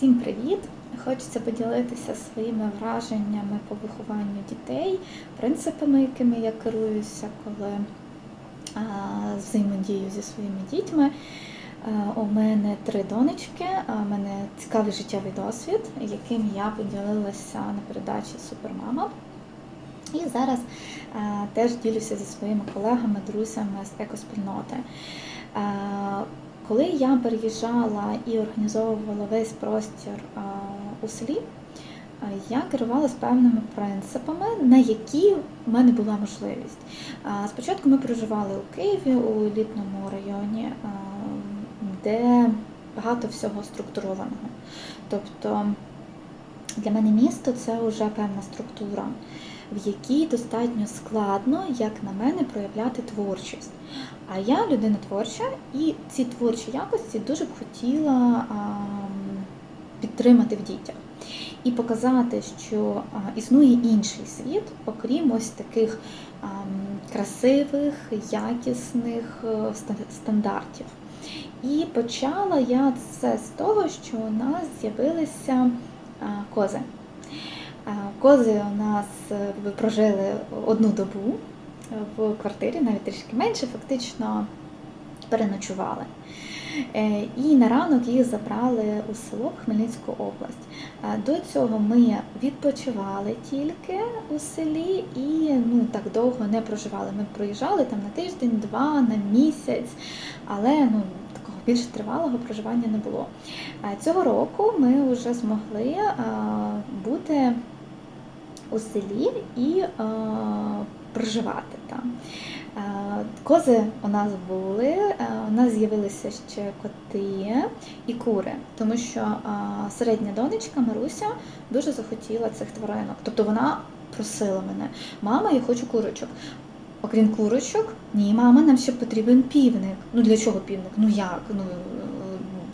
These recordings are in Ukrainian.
Всім привіт! Хочеться поділитися своїми враженнями по вихованню дітей, принципами, якими я керуюся, коли взаємодію зі своїми дітьми. У мене три донечки, а у мене цікавий життєвий досвід, яким я поділилася на передачі Супермама. І зараз теж ділюся зі своїми колегами, друзями з екоспільноти. Коли я переїжджала і організовувала весь простір у селі, я керувалася певними принципами, на які в мене була можливість. Спочатку ми проживали у Києві, у елітному районі, де багато всього структурованого. Тобто для мене місто це вже певна структура, в якій достатньо складно, як на мене, проявляти творчість. А я людина творча, і ці творчі якості дуже б хотіла підтримати в дітях і показати, що існує інший світ, окрім ось таких красивих, якісних е, стандартів. І почала я це з того, що у нас з'явилися кози. Кози у нас е, прожили одну добу в квартирі, навіть трішки менше, фактично переночували. Е, І на ранок їх забрали у село Хмельницьку область. Е, До цього ми відпочивали тільки у селі і ну, так довго не проживали. Ми проїжджали там на тиждень, два, на місяць, але ну, такого більш тривалого проживання не було. Е, Цього року ми вже змогли бути у селі і проживати там. Е, Кози у нас були, е, у нас з'явилися ще коти і кури, тому що е, середня донечка Маруся дуже захотіла цих тваринок. Тобто вона просила мене, мама, я хочу курочок. Окрім курочок, ні, мама, нам ще потрібен півник. Ну для чого півник? Ну як? Ну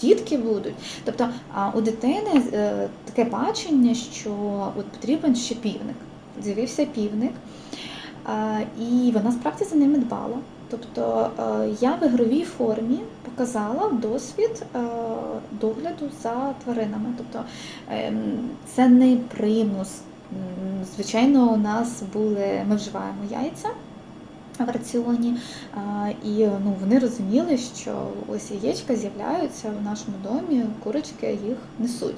дітки будуть. Тобто у дитини таке бачення, що от потрібен ще півник. З'явився півник, і вона справді за ними дбала. Тобто е, я в ігровій формі показала досвід е, догляду за тваринами. Тобто ем, це не примус. Звичайно, у нас були, ми вживаємо яйця в раціоні, і ну, вони розуміли, що ось яєчка з'являються в нашому домі, курочки їх несуть.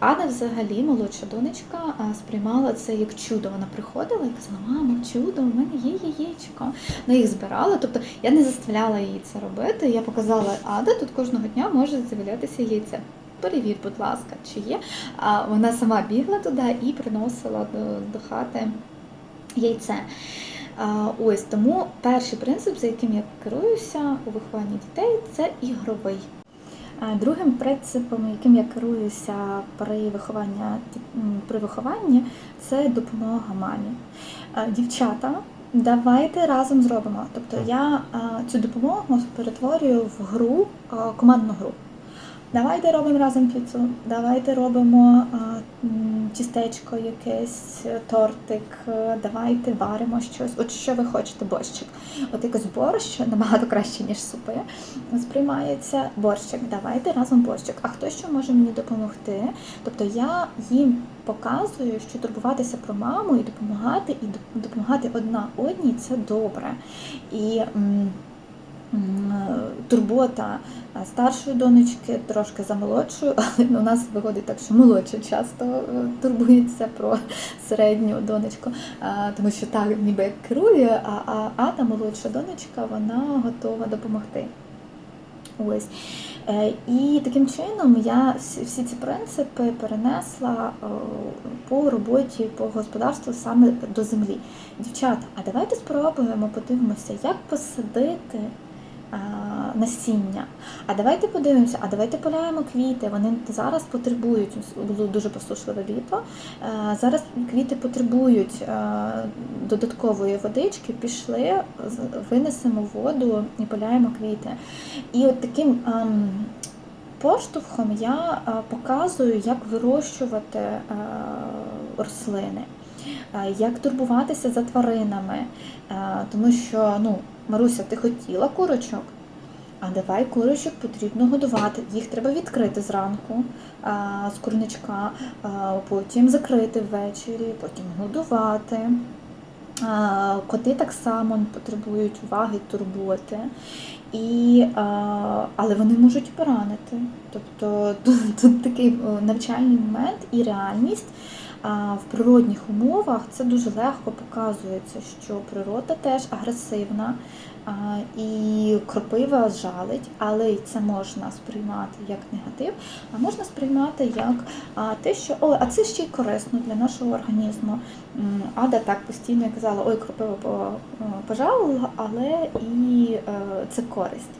Анна взагалі, молодша донечка, сприймала це як чудо. Вона приходила і казала, мамо, чудо, у мене є яєчко. Вона їх збирала. Тобто я не заставляла її це робити. Я показала, Ада, тут кожного дня може з'являтися яйце. Перевір, будь ласка, чи є. А вона сама бігла туди і приносила до, до хати яйце. Ось тому перший принцип, за яким я керуюся у вихованні дітей, це ігровий. Другим принципом, яким я керуюся при вихованні, при вихованні, це допомога мамі. Дівчата, давайте разом зробимо. Тобто я цю допомогу перетворюю в гру, командну гру. Давайте робимо разом піцу, давайте робимо а, тістечко якесь, е, тортик, е, давайте варимо щось. От що ви хочете, борщик. От якось борщ набагато краще, ніж супи. Сприймається борщик. Давайте разом борщик. А хто ще може мені допомогти? Тобто я їм показую, що турбуватися про маму і допомагати, і доп- допомагати одна одній це добре. І турбота старшої донечки трошки за молодшою, але у нас виходить так, що молодша часто е, турбується про середню донечку, тому що та ніби як керує, а, а Ада, молодша донечка, вона готова допомогти. Ось. Е, І таким чином я всі ці принципи перенесла по роботі по господарству саме до землі. Дівчата, а давайте спробуємо подивимося, як посадити насіння. А давайте подивимося, а давайте поляємо квіти. Вони зараз потребують, було дуже посушливе літо. е, Зараз квіти потребують е, додаткової водички, пішли, винесемо воду і поляємо квіти. І от таким ем, поштовхом я е, показую, як вирощувати е, рослини, е, як турбуватися за тваринами. Е, Тому що, ну, Маруся, ти хотіла курочок? А давай курочок потрібно годувати. Їх треба відкрити зранку а, з курничка, а, потім закрити ввечері, потім годувати. А, Коти так само потребують уваги, турботи. І, а, але вони можуть поранити. Тобто тут, такий е, навчальний момент і реальність. В природних умовах це дуже легко показується, що природа теж агресивна і кропива жалить, але це можна сприймати як негатив, а можна сприймати як те, що о, а це ще й корисно для нашого організму. Ада так постійно казала, ой, кропива по- е, але і е, це користь.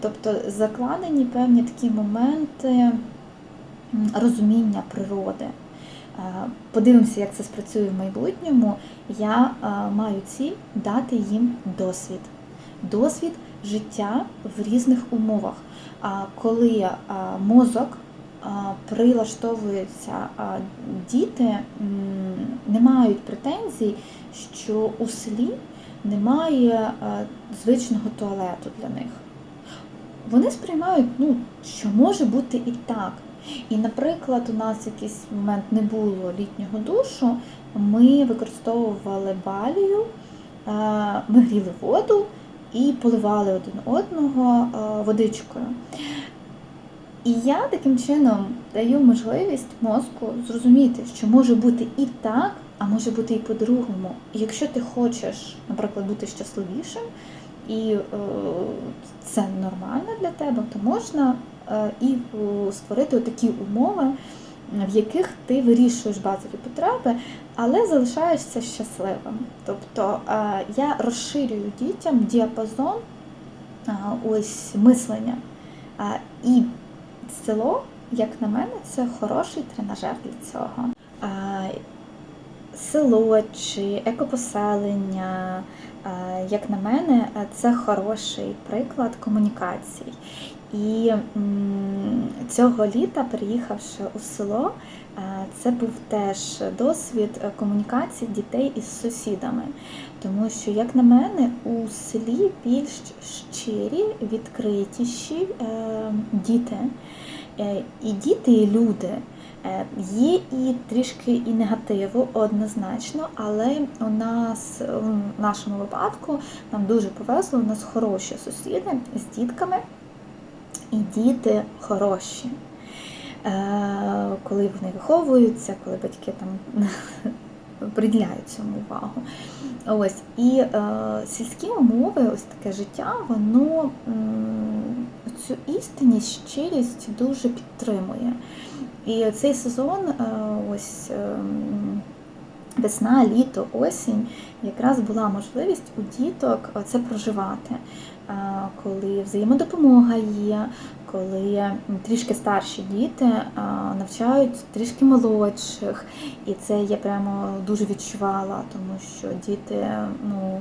Тобто закладені певні такі моменти розуміння природи. Е, Подивимося, як це спрацює в майбутньому. Я е, маю ціль дати їм досвід. Досвід життя в різних умовах. Коли е, мозок прилаштовується, діти не мають претензій, що у селі немає звичного туалету для них. Вони сприймають, ну, що може бути і так. І, наприклад, у нас якийсь момент не було літнього душу, ми використовували балію, е, ми гріли воду і поливали один одного е, водичкою. І я таким чином даю можливість мозку зрозуміти, що може бути і так, а може бути і по-другому. І якщо ти хочеш, наприклад, бути щасливішим, і е, це нормально для тебе, то можна і е, створити такі умови, в яких ти вирішуєш базові потреби, але залишаєшся щасливим. Тобто е, я розширюю дітям діапазон е, ось мислення. Е, І село, як на мене, це хороший тренажер для цього. Е, Село чи екопоселення, е, як на мене, е, це хороший приклад комунікацій. І цього літа, приїхавши у село, е, це був теж досвід е, комунікації дітей із сусідами. Тому що, як на мене, у селі більш щирі, відкритіші е, діти. Е, І діти, і люди. Е, Є і трішки і негативу однозначно, але у нас в нашому випадку нам дуже повезло, у нас хороші сусіди з дітками, і діти хороші. Е, Коли вони виховуються, коли батьки там приділяють цьому увагу. Ось і е, сільські умови, ось таке життя, воно м, цю істинність, щирість дуже підтримує. І цей сезон, е, ось ем, весна, літо, осінь, якраз була можливість у діток це проживати, Е, коли взаємодопомога є, коли трішки старші діти е, навчають трішки молодших, і це я прямо дуже відчувала, тому що діти, ну.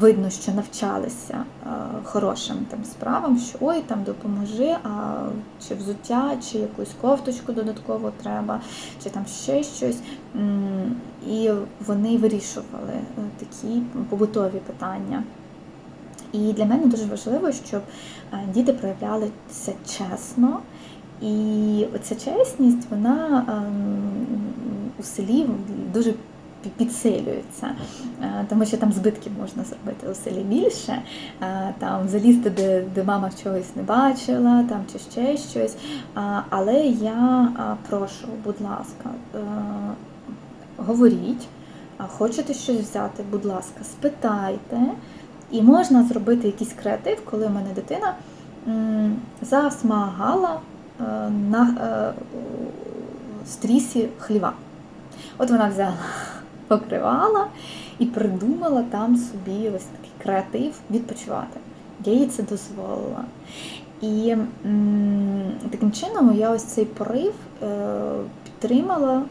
Видно, що навчалися е, хорошим там справам, що ой, там допоможи, а чи взуття, чи якусь кофточку додатково треба, чи там ще щось. І вони вирішували е, такі побутові питання. І для мене дуже важливо, щоб е, діти проявлялися чесно. І оця чесність, вона ем, у селі дуже пі- підсилюється, Е, тому що там збитків можна зробити у селі більше, е, там залізти, де, де мама чогось не бачила, там чи ще щось. Але я прошу, будь ласка, е, говоріть, хочете щось взяти, будь ласка, спитайте. І можна зробити якийсь креатив, коли у мене дитина засмагала на стрісі хліва. От вона взяла, покривала і придумала там собі ось такий креатив відпочивати. Я їй це дозволила. І таким чином я ось цей порив е, підтримала,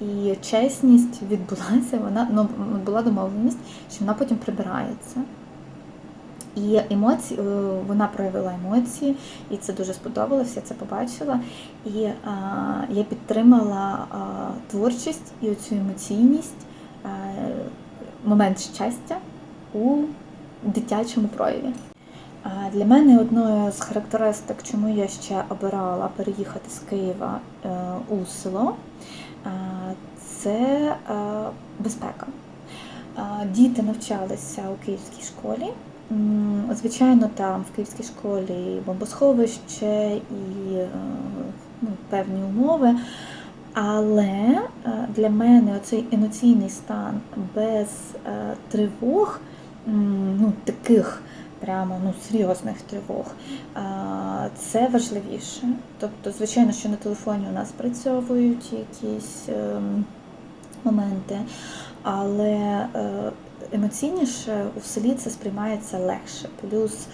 і чесність відбулася. Вона ну, була домовленість, що вона потім прибирається. І емоції, е, вона проявила емоції, і це дуже сподобалося, я це побачила. І а, я підтримала а, творчість і оцю емоційність, а, момент щастя у дитячому прояві. А Для мене одною з характеристик, чому я ще обирала переїхати з Києва е, у село, е, це е, безпека. Е, Діти навчалися у київській школі. Звичайно, там в київській школі бомбосховище, і е, ну, певні умови. Але е, для мене оцей емоційний стан без е, тривог, ну, таких прямо ну, серйозних тривог, це важливіше. Тобто, звичайно, що на телефоні у нас працьовують якісь ем, моменти, але емоційніше у селі це сприймається легше. Плюс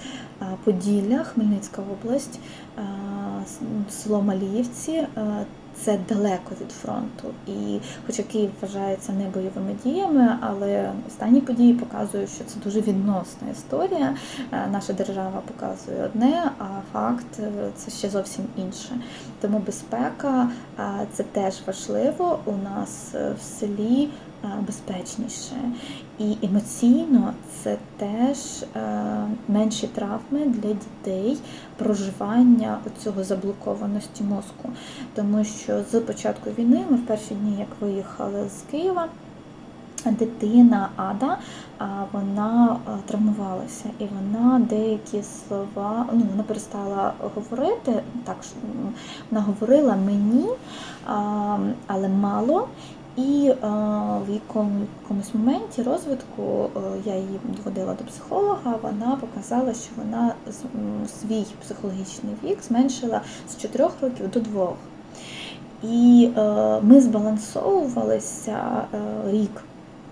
Поділля, Хмельницька область, село Маліївці. Це далеко від фронту, і хоча Київ вважається не бойовими діями, але останні події показують, що це дуже відносна історія. Наша держава показує одне, а факт е, це ще зовсім інше. Тому безпека це теж важливо. У нас е, в селі безпечніше. І емоційно це теж е, менші травми для дітей, проживання цього заблокованості мозку. Тому що з початку війни ми в перші дні, як виїхали з Києва, дитина Ада, вона травмувалася, і вона деякі слова, ну вона перестала говорити. Так вона говорила мені, але мало. І е, в якомусь моменті розвитку е, я її доводила до психолога. Вона показала, що вона свій психологічний вік зменшила з 4 років до 2. І е, ми збалансовувалися рік.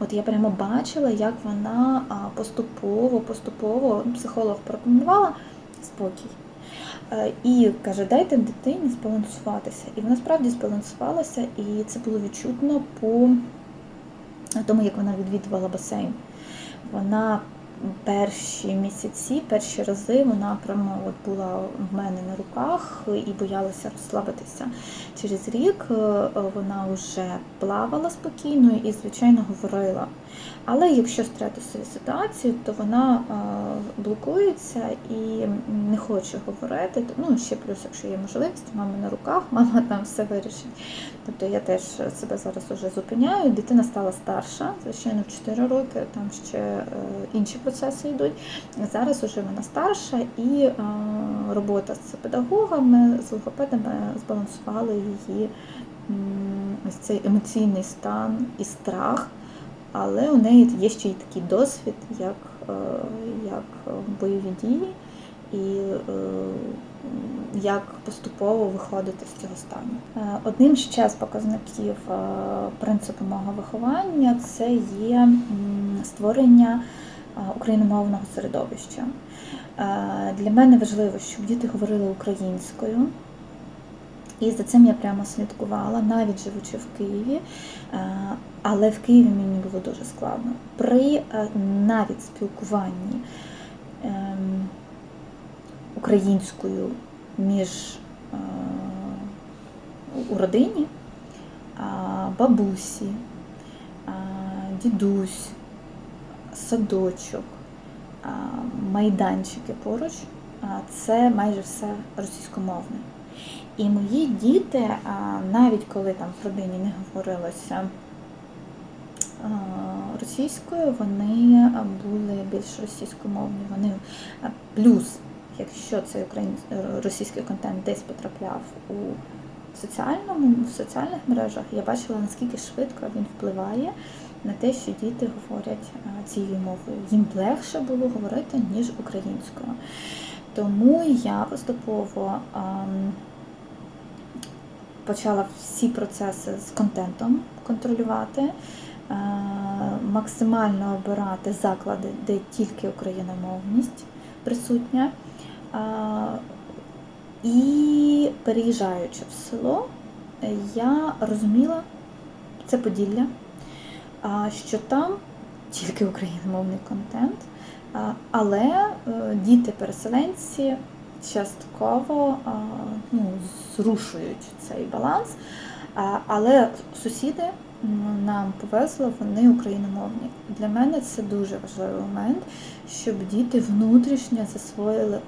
От я прямо бачила, як вона поступово, поступово психолог порекомендувала спокій. Е, І каже, дайте дитині збалансуватися. І вона справді збалансувалася, і це було відчутно по тому, як вона відвідувала басейн. Вона перші місяці, перші рази вона прямо от була в мене на руках і боялася розслабитися. Через рік е, вона вже плавала спокійно і, звичайно, говорила. Але якщо стресові ситуації, то вона е, блокується і не хоче говорити. Ну, ще плюс, якщо є можливість, мама на руках, мама там все вирішить. Тобто я теж себе зараз вже зупиняю. Дитина стала старша, звичайно, в 4 роки, там ще е, інші процеси йдуть. Зараз вже вона старша і е, робота з педагогами, з логопедами збалансували її ось цей емоційний стан і страх. Але у неї є ще й такий досвід, як, е, як бойові дії, і е, як поступово виходити з цього стану. Е, Одним ще з показників принципу мого виховання це є створення україномовного середовища. Для мене важливо, щоб діти говорили українською. І за цим я прямо слідкувала, навіть живучи в Києві. Але в Києві мені було дуже складно. При е, навіть спілкуванні ем, українською між е, у родині бабусі, дідусь, садочок, майданчики поруч, це майже все російськомовне. І мої діти, навіть коли там в родині не говорилося російською, вони були більш російськомовні. Вони плюс, якщо цей українсь- російський контент десь потрапляв у соціальному, в соціальних мережах, я бачила, наскільки швидко він впливає на те, що діти говорять цією мовою. Їм легше було говорити, ніж українською. Тому я поступово почала всі процеси з контентом контролювати, е, максимально обирати заклади, де тільки україномовність присутня. Е, І переїжджаючи в село, е, я розуміла, це Поділля, що там тільки україномовний контент, але е, діти-переселенці частково ну, зрушують цей баланс. Але сусіди нам повезло, вони україномовні. Для мене це дуже важливий момент, щоб діти внутрішньо засвоїли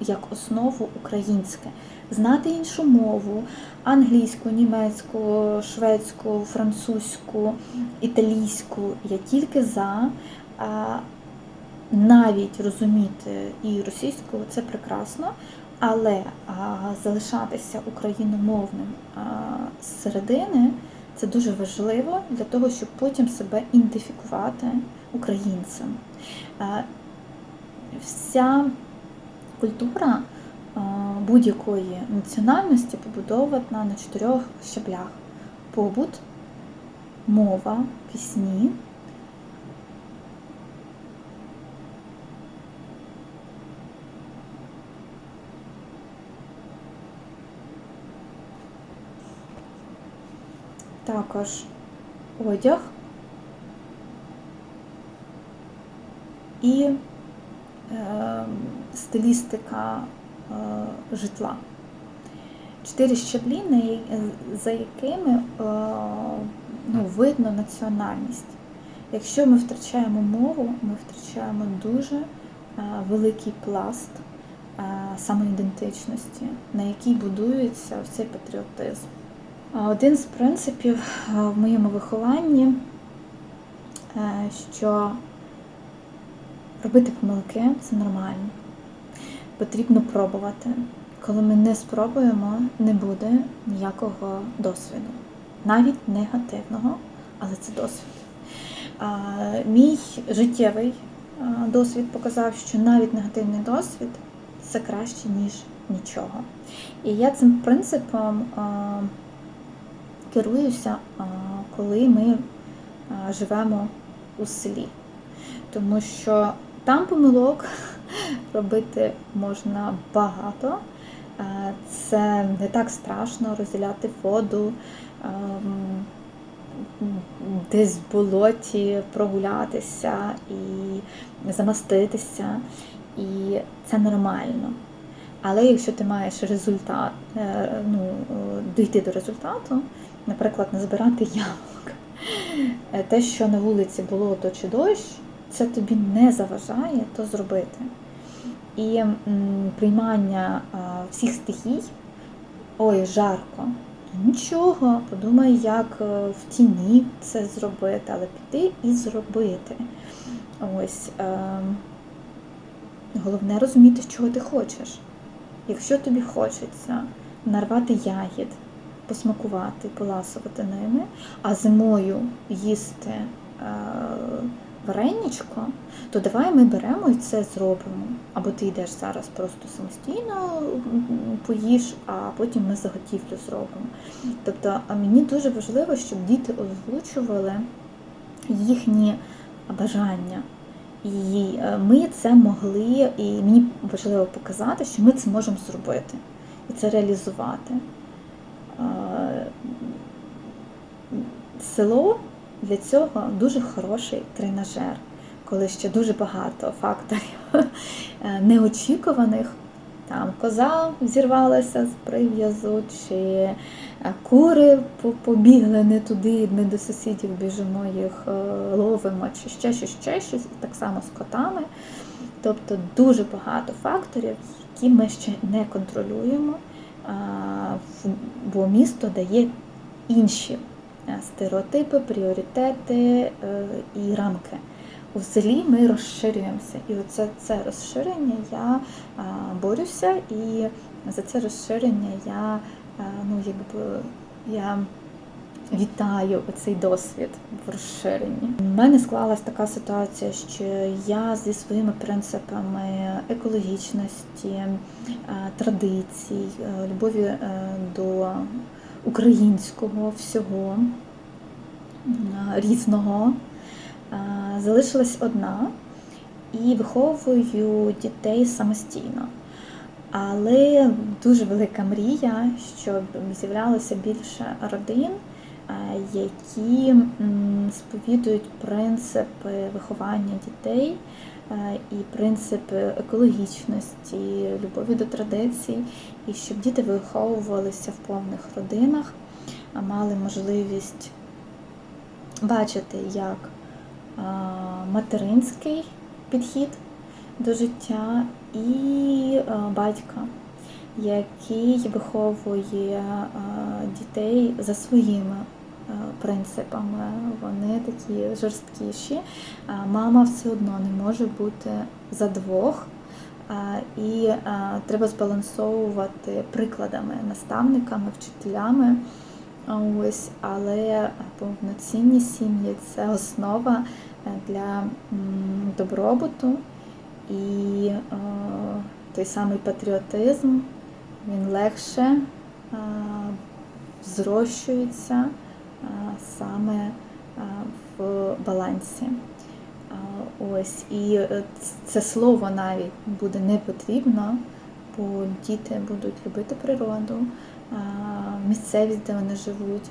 як основу українське. Знати іншу мову, англійську, німецьку, шведську, французьку, італійську. Я тільки за. Навіть розуміти і російську це прекрасно, але а, залишатися україномовним а, середини це дуже важливо для того, щоб потім себе ідентифікувати українцем. Вся культура будь-якої національності побудована на чотирьох щаблях: побут, мова, пісні. Також одяг і е, стилістика е, житла. Чотири щаблі, за якими е, ну, видно національність. Якщо ми втрачаємо мову, ми втрачаємо дуже е, великий пласт е, самоідентичності, на якій будується цей патріотизм. Один з принципів в моєму вихованні, е, що робити помилки це нормально. Потрібно пробувати. Коли ми не спробуємо, не буде ніякого досвіду. Навіть негативного, але це досвід. Мій життєвий досвід показав, що навіть негативний досвід це краще, ніж нічого. І я цим принципом керуюся, коли ми живемо у селі. Тому що там помилок робити можна багато. Е, Це не так страшно розділяти воду, ем, десь в болоті прогулятися і замаститися. І це нормально. Але якщо ти маєш результат, е, ну, е, дійти до результату, наприклад, не збирати яблук, е, те, що на вулиці болото чи дощ, це тобі не заважає то зробити. І приймання всіх стихій, ой, жарко. Нічого, подумай, як е, в тіні це зробити, але піти і зробити. Ось е, головне розуміти, чого ти хочеш. Якщо тобі хочеться нарвати ягід, посмакувати, поласувати ними, а зимою їсти е, вареничко, то давай ми беремо і це зробимо. Або ти йдеш зараз просто самостійно поїш, а потім ми заготівлю зробимо. Тобто мені дуже важливо, щоб діти озвучували їхні бажання. І е, ми це могли, і мені важливо показати, що ми це можемо зробити і це реалізувати. Село для цього дуже хороший тренажер, коли ще дуже багато факторів е, неочікуваних. Там коза зірвалася з прив'язу, чи е, кури побігли не туди, не до сусідів біжимо, їх е, ловимо, чи ще щось, ще щось, так само з котами. Тобто дуже багато факторів, які ми ще не контролюємо, бо місто дає інші е, стереотипи, пріоритети е, і рамки. У селі ми розширюємося. І оце це розширення я борюся, і за це розширення я, ну, якби, я вітаю цей досвід в розширенні. У мене склалась така ситуація, що я зі своїми принципами екологічності, е, традицій, е, любові е, до українського всього різного залишилась одна і виховую дітей самостійно. Але дуже велика мрія, щоб з'являлося більше родин, які сповідують принципи виховання дітей е, і принципи екологічності, любові до традицій, і щоб діти виховувалися в повних родинах, а мали можливість бачити як материнський підхід до життя і батька, який виховує дітей за своїми принципами. Вони такі жорсткіші. Мама все одно не може бути за двох. І треба збалансовувати прикладами, наставниками, вчителями. Ось, але повноцінні сім'ї це основа е, для добробуту і е, той самий патріотизм, він легше е, зрощується е, саме в балансі. Ось, і е, це слово навіть буде не потрібно, бо діти будуть любити природу, місцевість, де вони живуть,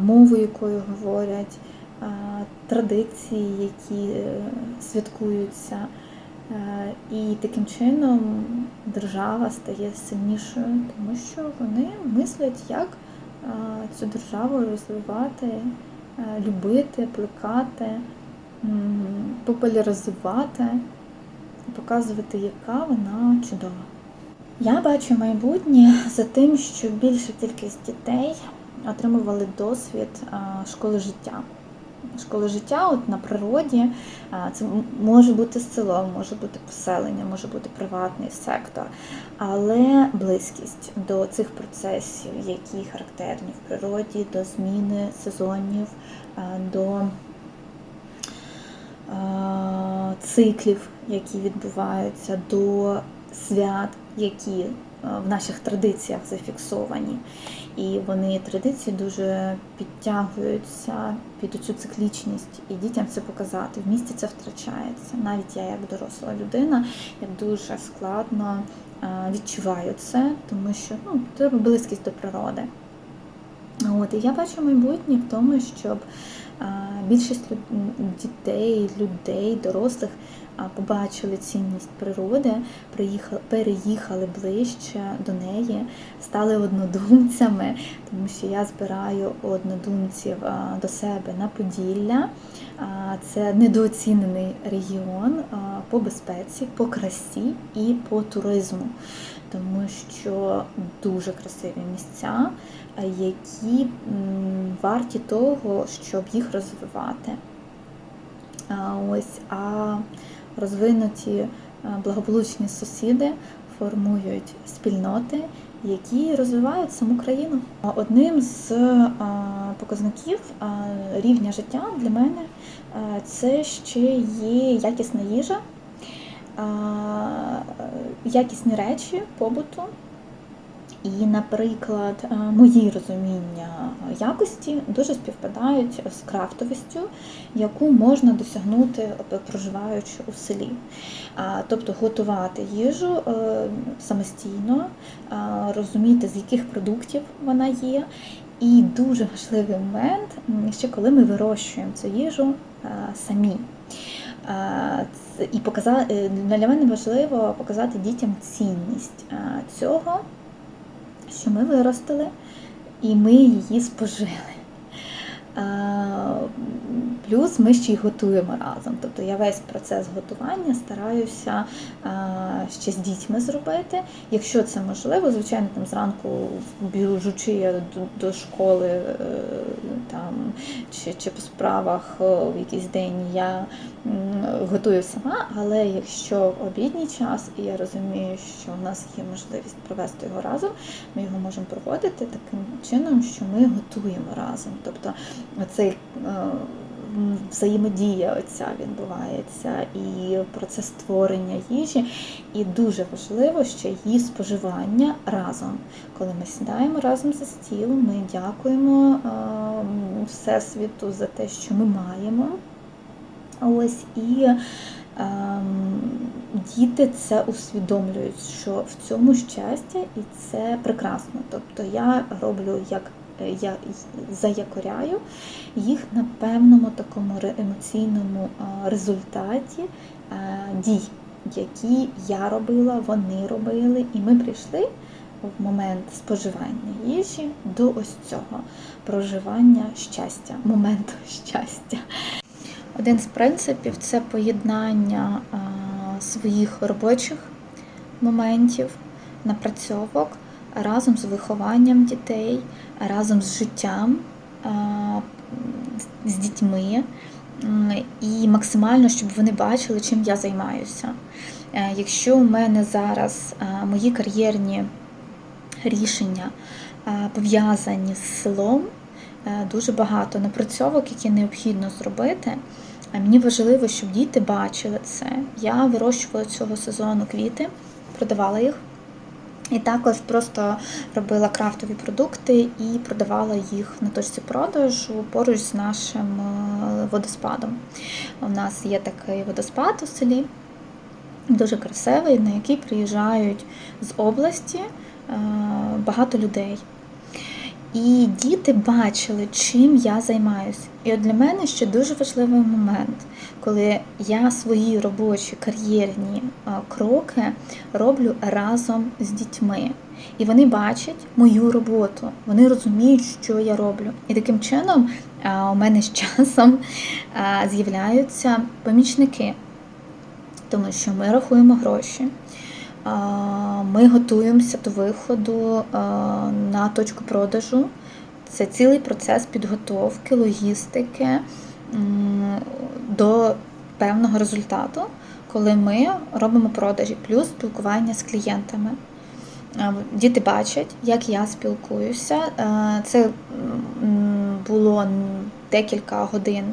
мову, якою говорять, традиції, які е, святкуються. І таким чином держава стає сильнішою, тому що вони мислять, як цю державу розвивати, е, любити, плекати, популяризувати популяризувати, показувати, яка вона чудова. Я бачу майбутнє за тим, що більша кількість дітей отримували досвід школи життя. Школи життя от на природі це може бути село, може бути поселення, може бути приватний сектор, але близькість до цих процесів, які характерні в природі, до зміни сезонів, до циклів, які відбуваються, до свят, які в наших традиціях зафіксовані. І вони традиції дуже підтягуються під цю циклічність, і дітям це показати. В місті це втрачається. Навіть я, як доросла людина, я дуже складно е, відчуваю це, тому що ну, треба близькість до природи. От, і я бачу майбутнє в тому, щоб більшість дітей, людей, дорослих побачили цінність природи, приїхали, переїхали ближче до неї, стали однодумцями, тому що я збираю однодумців до себе на Поділля. Це недооцінений регіон по безпеці, по красі і по туризму, тому що дуже красиві місця, які варті того, щоб їх розвивати. Ось, а розвинуті благополучні сусіди формують спільноти, які розвивають саму країну. Одним з показників рівня життя для мене це ще є якісна їжа, якісні речі побуту. І, наприклад, е, мої розуміння якості дуже співпадають з крафтовістю, яку можна досягнути е, проживаючи у селі. Тобто готувати їжу е, самостійно, розуміти, з яких продуктів вона є. І дуже важливий момент, ще коли ми вирощуємо цю їжу самі. І показати для мене важливо показати дітям цінність цього що ми виростили і ми її спожили. А, Плюс ми ще й готуємо разом. Тобто я весь процес готування стараюся ще з дітьми зробити. Якщо це можливо, звичайно, там зранку біжучи я до, школи е, там, чи, чи по справах е, в якийсь день я готую сама, але якщо обідній час, і я розумію, що в нас є можливість провести його разом, ми його можемо проводити таким чином, що ми готуємо разом. Тобто цей е, взаємодія оця відбувається і процес створення їжі. І дуже важливо ще її споживання разом. Коли ми сідаємо разом за стіл, ми дякуємо е, Всесвіту за те, що ми маємо. Ось і ем, діти це усвідомлюють, що в цьому щастя, і це прекрасно. Тобто я роблю як я заякоряю їх на певному такому емоційному результаті а, дій, які я робила, вони робили, і ми прийшли в момент споживання їжі до ось цього проживання щастя, моменту щастя. Один з принципів це поєднання своїх робочих моментів, напрацьовок разом з вихованням дітей, разом з життям з дітьми. І максимально, щоб вони бачили, чим я займаюся. Е, Якщо у мене зараз мої кар'єрні рішення пов'язані з селом, е, дуже багато напрацьовок, які необхідно зробити. Мені важливо, щоб діти бачили це. Я вирощувала цього сезону квіти, продавала їх. І також просто робила крафтові продукти і продавала їх на точці продажу поруч з нашим е, водоспадом. У нас є такий водоспад у селі, дуже красивий, на який приїжджають з області е, багато людей. І діти бачили, чим я займаюся. І от для мене ще дуже важливий момент, коли я свої робочі кар'єрні е, кроки роблю разом з дітьми. І вони бачать мою роботу, вони розуміють, що я роблю. І таким чином е, у мене з часом е, з'являються помічники, тому що ми рахуємо гроші. Ми готуємося до виходу на точку продажу. Це цілий процес підготовки, логістики до певного результату, коли ми робимо продажі, плюс спілкування з клієнтами. Діти бачать, як я спілкуюся. Це було декілька годин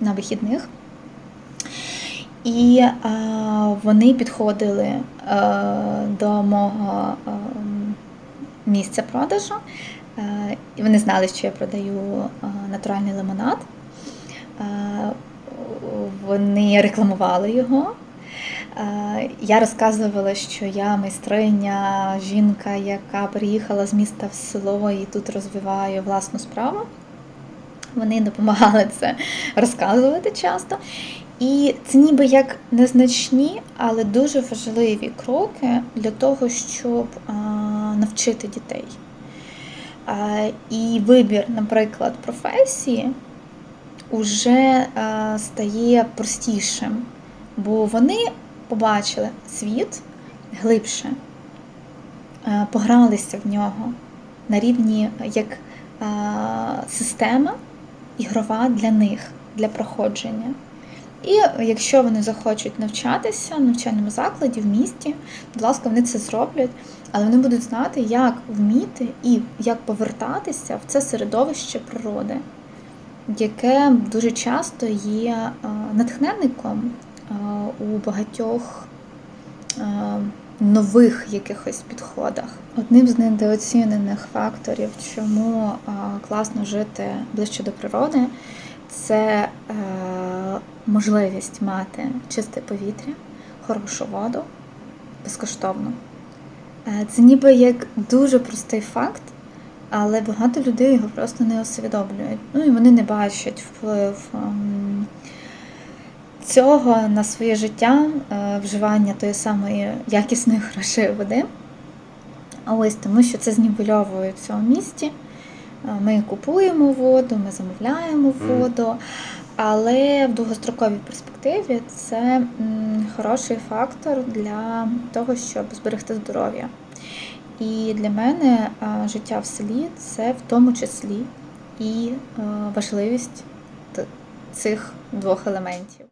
на вихідних. І вони підходили до мого місця продажу, і вони знали, що я продаю натуральний лимонад. Е, вони рекламували його. Е, Я розказувала, що я майстриня, жінка, яка приїхала з міста в село і тут розвиває власну справу. Вони допомагали це розказувати часто. І це ніби як незначні, але дуже важливі кроки для того, щоб а, навчити дітей. А, і вибір, наприклад, професії вже а, стає простішим, бо вони побачили світ глибше, а, погралися в нього на рівні як а, система ігрова для них, для проходження. І якщо вони захочуть навчатися в навчальному закладі в місті, будь ласка, вони це зроблять, але вони будуть знати, як вміти і як повертатися в це середовище природи, яке дуже часто є е, натхненником е, у багатьох е, нових якихось підходах. Одним з недооцінених факторів, чому класно жити ближче до природи, це можливість мати чисте повітря, хорошу воду безкоштовно. Це ніби як дуже простий факт, але багато людей його просто не усвідомлюють. Ну і вони не бачать вплив ем, цього на своє життя, е, вживання тої самої якісної хорошої води. А ось тому, що це знівельовується у місті. Е, Ми купуємо воду, ми замовляємо воду. Але в довгостроковій перспективі це хороший фактор для того, щоб зберегти здоров'я. І для мене життя в селі це в тому числі і важливість цих двох елементів.